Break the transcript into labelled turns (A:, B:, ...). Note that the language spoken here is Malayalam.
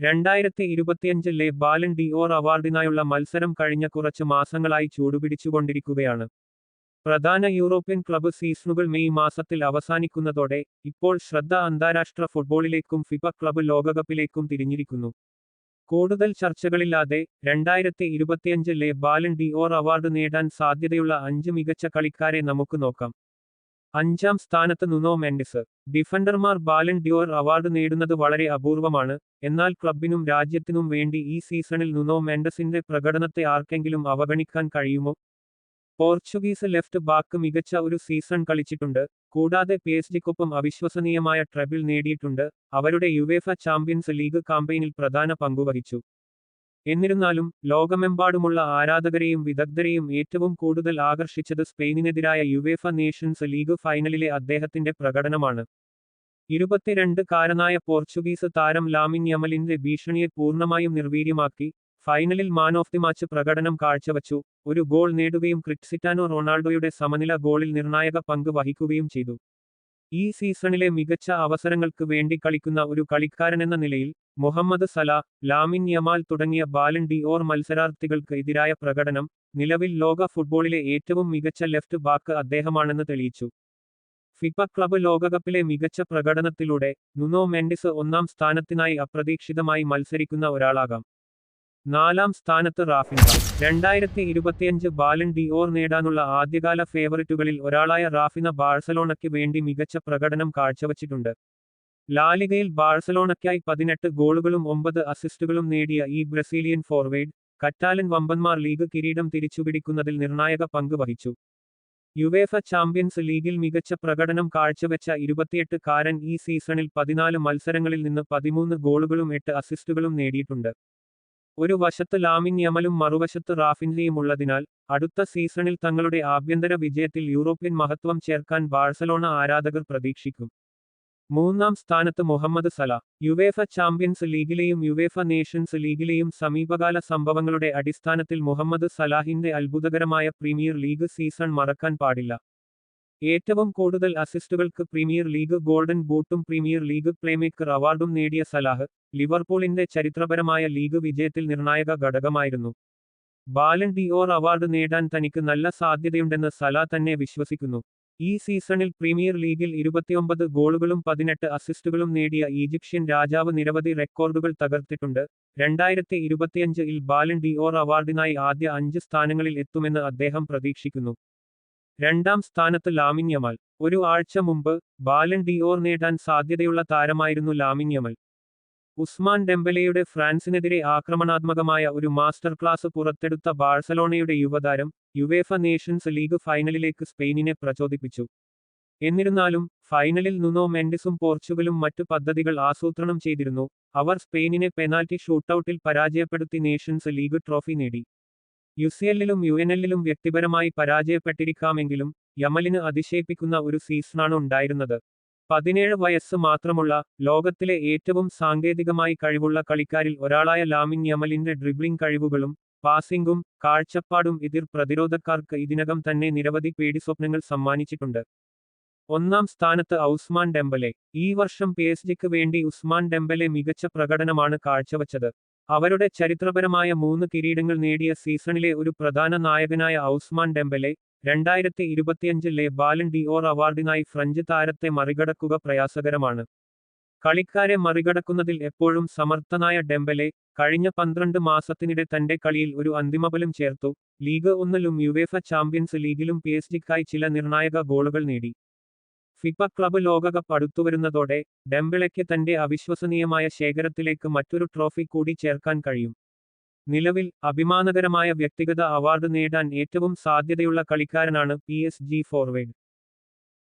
A: രണ്ടായിരത്തി ഇരുപത്തിയഞ്ചിലെ ബാലൻ ഡി ഓർ അവാർഡിനായുള്ള മത്സരം കഴിഞ്ഞ കുറച്ച് മാസങ്ങളായി ചൂടുപിടിച്ചുകൊണ്ടിരിക്കുകയാണ്. പ്രധാന യൂറോപ്യൻ ക്ലബ് സീസണുകൾ മെയ് മാസത്തിൽ അവസാനിക്കുന്നതോടെ ഇപ്പോൾ ശ്രദ്ധ അന്താരാഷ്ട്ര ഫുട്ബോളിലേക്കും ഫിഫ ക്ലബ് ലോകകപ്പിലേക്കും തിരിഞ്ഞിരിക്കുന്നു. കൂടുതൽ ചർച്ചകളില്ലാതെ രണ്ടായിരത്തി ഇരുപത്തിയഞ്ചിലെ ബാലൻ ഡി ഓർ അവാർഡ് നേടാൻ സാധ്യതയുള്ള അഞ്ച് മികച്ച കളിക്കാരെ നമുക്ക് നോക്കാം. അഞ്ചാം സ്ഥാനത്ത് നുനോ മെൻഡിസ്. ഡിഫൻഡർമാർ ബാലൻ ഡ്യോർ അവാർഡ് നേടുന്നത് വളരെ അപൂർവമാണ്. എന്നാൽ ക്ലബിനും രാജ്യത്തിനും വേണ്ടി ഈ സീസണിൽ നുനോ മെൻഡസിന്റെ പ്രകടനത്തെ ആർക്കെങ്കിലും അവഗണിക്കാൻ കഴിയുമോ? പോർച്ചുഗീസ് ലെഫ്റ്റ് ബാക്ക് മികച്ച ഒരു സീസൺ കളിച്ചിട്ടുണ്ട്. കൂടാതെ പി എസ് അവിശ്വസനീയമായ ട്രബിൾ നേടിയിട്ടുണ്ട്. അവരുടെ യുവേഫ ചാമ്പ്യൻസ് ലീഗ് കാമ്പയിനിൽ പ്രധാന പങ്കുവഹിച്ചു. എന്നിരുന്നാലും ലോകമെമ്പാടുമുള്ള ആരാധകരെയും വിദഗ്ധരെയും ഏറ്റവും കൂടുതൽ ആകർഷിച്ചത് സ്പെയിനിനെതിരായ യുവേഫ നേഷൻസ് ലീഗ് ഫൈനലിലെ അദ്ദേഹത്തിന്റെ പ്രകടനമാണ്. ഇരുപത്തിരണ്ട് കാരനായ പോർച്ചുഗീസ് താരം ലാമിൻ യമലിന്റെ ഭീഷണിയെ പൂർണമായും നിർവീര്യമാക്കി ഫൈനലിൽ മാൻ ഓഫ് ദി മാച്ച് പ്രകടനം കാഴ്ചവച്ചു ഒരു ഗോൾ നേടുകയും ക്രിക്സിറ്റാനോ റൊണാൾഡോയുടെ സമനില ഗോളിൽ നിർണായക പങ്ക് വഹിക്കുകയും ചെയ്തു. ഈ സീസണിലെ മികച്ച അവസരങ്ങൾക്ക് വേണ്ടി കളിക്കുന്ന ഒരു കളിക്കാരനെന്ന നിലയിൽ മുഹമ്മദ് സല ലാമിൻ യമാൽ തുടങ്ങിയ ബാലൻ ഡി ഓർ മത്സരാർത്ഥികൾക്ക് എതിരായ പ്രകടനം നിലവിൽ ലോക ഫുട്ബോളിലെ ഏറ്റവും മികച്ച ലെഫ്റ്റ് ബാക്ക് അദ്ദേഹമാണെന്ന് തെളിയിച്ചു. ഫിഫ ക്ലബ് ലോകകപ്പിലെ മികച്ച പ്രകടനത്തിലൂടെ നുനോ മെൻഡിസ് ഒന്നാം സ്ഥാനത്തിനായി അപ്രതീക്ഷിതമായി മത്സരിക്കുന്ന ഒരാളാകാം. നാലാം സ്ഥാനത്ത് റാഫിൻഹ രണ്ടായിരത്തി ഇരുപത്തിയഞ്ച് ബാലൻ ഡി ഓർ നേടാനുള്ള ആദ്യകാല ഫേവറിറ്റുകളിൽ ഒരാളായ റാഫിന ബാഴ്സലോണയ്ക്ക് വേണ്ടി മികച്ച പ്രകടനം കാഴ്ചവച്ചിട്ടുണ്ട്. ലാലിഗയിൽ ബാഴ്സലോണയ്ക്കായി പതിനെട്ട് ഗോളുകളും ഒമ്പത് അസിസ്റ്റുകളും നേടിയ ഈ ബ്രസീലിയൻ ഫോർവേഡ് കറ്റാലൻ വമ്പന്മാർ ലീഗ് കിരീടം തിരിച്ചുപിടിക്കുന്നതിൽ നിർണായക പങ്ക് വഹിച്ചു. യുവേഫ ചാമ്പ്യൻസ് ലീഗിൽ മികച്ച പ്രകടനം കാഴ്ചവെച്ച ഇരുപത്തിയെട്ട് കാരൻ ഈ സീസണിൽ പതിനാല് മത്സരങ്ങളിൽ നിന്ന് പതിമൂന്ന് ഗോളുകളും എട്ട് അസിസ്റ്റുകളും നേടിയിട്ടുണ്ട്. ഒരു വശത്ത് ലാമിൻ യമലും മറുവശത്ത് റാഫിൻലിയും ഉള്ളതിനാൽ അടുത്ത സീസണിൽ തങ്ങളുടെ ആഭ്യന്തര വിജയത്തിൽ യൂറോപ്യൻ മഹത്വം ചേർക്കാൻ ബാഴ്സലോണ ആരാധകർ പ്രതീക്ഷിക്കും. മൂന്നാം സ്ഥാനത്ത് മുഹമ്മദ് സല യുവേഫ ചാമ്പ്യൻസ് ലീഗിലെയും യുവേഫ നേഷൻസ് ലീഗിലെയും സമീപകാല സംഭവങ്ങളുടെ അടിസ്ഥാനത്തിൽ മുഹമ്മദ് സലാഹിന്റെ അത്ഭുതകരമായ പ്രീമിയർ ലീഗ് സീസൺ മറക്കാൻ പാടില്ല. ഏറ്റവും കൂടുതൽ അസിസ്റ്റുകൾക്ക് പ്രീമിയർ ലീഗ് ഗോൾഡൻ ബൂട്ടും പ്രീമിയർ ലീഗ് പ്ലേമേക്കർ അവാർഡും നേടിയ സലാഹ് ലിവർപൂളിന്റെ ചരിത്രപരമായ ലീഗ് വിജയത്തിൽ നിർണായക ഘടകമായിരുന്നു. ബാലൻ ഡി ഓർ അവാർഡ് നേടാൻ തനിക്ക് നല്ല സാധ്യതയുണ്ടെന്ന് സലാ തന്നെ വിശ്വസിക്കുന്നു. ഈ സീസണിൽ പ്രീമിയർ ലീഗിൽ ഇരുപത്തിയൊമ്പത് ഗോളുകളും പതിനെട്ട് അസിസ്റ്റുകളും നേടിയ ഈജിപ്ഷ്യൻ രാജാവ് നിരവധി റെക്കോർഡുകൾ തകർത്തിട്ടുണ്ട്. രണ്ടായിരത്തി ഇരുപത്തിയഞ്ച് ഇൽ ബാലൻ ഓർ അവാർഡിനായി ആദ്യ അഞ്ച് സ്ഥാനങ്ങളിൽ എത്തുമെന്ന് അദ്ദേഹം പ്രതീക്ഷിക്കുന്നു. രണ്ടാം സ്ഥാനത്ത് ലാമിൻ യമാൽ. ഒരു ആഴ്ച മുമ്പ് ബാലൻ ഡി ഓർ നേടാൻ സാധ്യതയുള്ള താരമായിരുന്നു ലാമിൻ യമൽ. ഉസ്മാൻ ഡെംബലെയുടെ ഫ്രാൻസിനെതിരെ ആക്രമണാത്മകമായ ഒരു മാസ്റ്റർ ക്ലാസ് പുറത്തെടുത്ത ബാഴ്സലോണയുടെ യുവതാരം യുവേഫ നേഷൻസ് ലീഗ് ഫൈനലിലേക്ക് സ്പെയിനിനെ പ്രചോദിപ്പിച്ചു. എന്നിരുന്നാലും ഫൈനലിൽ നുനോ മെൻഡിസും പോർച്ചുഗലും മറ്റു പദ്ധതികൾ ആസൂത്രണം ചെയ്തിരുന്നു. അവർ സ്പെയിനിനെ പെനാൽറ്റി ഷൂട്ടൌട്ടിൽ പരാജയപ്പെടുത്തി നേഷൻസ് ലീഗ് ട്രോഫി നേടി. യുസിഎല്ലിലും യു എൻ എല്ലിലും വ്യക്തിപരമായി പരാജയപ്പെട്ടിരിക്കാമെങ്കിലും യമലിന് അതിശയിപ്പിക്കുന്ന ഒരു സീസണാണ് ഉണ്ടായിരുന്നത് പതിനേഴ് വയസ്സ് മാത്രമുള്ള ലോകത്തിലെ ഏറ്റവും സാങ്കേതികമായി കഴിവുള്ള കളിക്കാരിൽ ഒരാളായ ലാമിൻ യമലിന്റെ ഡ്രിബ്ലിംഗ് കഴിവുകളും പാസിംഗും കാഴ്ചപ്പാടും എതിർ പ്രതിരോധക്കാർക്ക് ഇതിനകം തന്നെ നിരവധി പേടിസ്വപ്നങ്ങൾ സമ്മാനിച്ചിട്ടുണ്ട്. ഒന്നാം സ്ഥാനത്ത് ഔസ്മാൻ ഡെംബലെ. ഈ വർഷം പി എസ് ജിക്ക് വേണ്ടി ഉസ്മാൻ ഡെംബലെ മികച്ച പ്രകടനമാണ് കാഴ്ചവച്ചത്. അവരുടെ ചരിത്രപരമായ മൂന്ന് കിരീടങ്ങൾ നേടിയ സീസണിലെ ഒരു പ്രധാന നായകനായ ഔസ്മാൻ ഡെംബലെ രണ്ടായിരത്തി ഇരുപത്തിയഞ്ചിലെ ബാലൻ ഡി ഓർ അവാർഡിനായി ഫ്രഞ്ച് താരത്തെ മറികടക്കുക പ്രയാസകരമാണ്. കളിക്കാരെ മറികടക്കുന്നതിൽ എപ്പോഴും സമർത്ഥനായ ഡെംബലെ കഴിഞ്ഞ പന്ത്രണ്ട് മാസത്തിനിടെ തന്റെ കളിയിൽ ഒരു അന്തിമബലം ചേർത്തു. ലീഗ് ഒന്നിലും യുവേഫ ചാമ്പ്യൻസ് ലീഗിലും പി എസ് ജിക്കായി ചില നിർണായക ഗോളുകൾ നേടി. ഫിഫ ക്ലബ് ലോകകപ്പ് അടുത്തുവരുന്നതോടെ ഡെംബിളയ്ക്ക് തന്റെ അവിശ്വസനീയമായ ശേഖരത്തിലേക്ക് മറ്റൊരു ട്രോഫി കൂടി ചേർക്കാൻ കഴിയും. നിലവിൽ അഭിമാനകരമായ വ്യക്തിഗത അവാർഡ് നേടാൻ ഏറ്റവും സാധ്യതയുള്ള കളിക്കാരനാണ് പി എസ് ജി ഫോർവേഡ്.